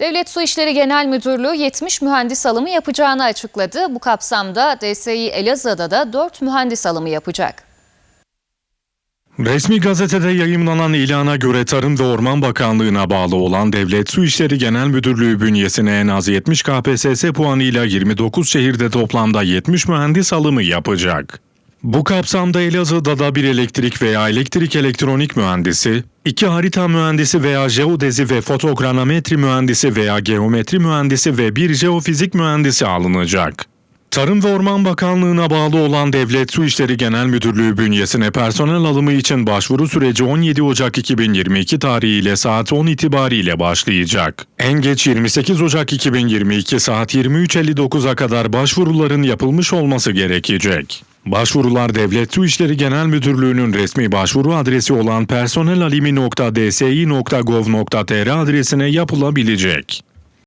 Devlet Su İşleri Genel Müdürlüğü 70 mühendis alımı yapacağını açıkladı. Bu kapsamda DSİ Elazığ'da da 4 mühendis alımı yapacak. Resmi gazetede yayımlanan ilana göre Tarım ve Orman Bakanlığı'na bağlı olan Devlet Su İşleri Genel Müdürlüğü bünyesine en az 70 KPSS puanıyla 29 şehirde toplamda 70 mühendis alımı yapacak. Bu kapsamda Elazığ'da da bir elektrik veya elektrik elektronik mühendisi, iki harita mühendisi veya jeodezi ve fotogrametri mühendisi veya geometri mühendisi ve bir jeofizik mühendisi alınacak. Tarım ve Orman Bakanlığı'na bağlı olan Devlet Su İşleri Genel Müdürlüğü bünyesine personel alımı için başvuru süreci 17 Ocak 2022 tarihiyle saat 10 itibariyle başlayacak. En geç 28 Ocak 2022 saat 23.59'a kadar başvuruların yapılmış olması gerekecek. Başvurular Devlet Su İşleri Genel Müdürlüğü'nün resmi başvuru adresi olan personelalimi.dsi.gov.tr adresine yapılabilecek.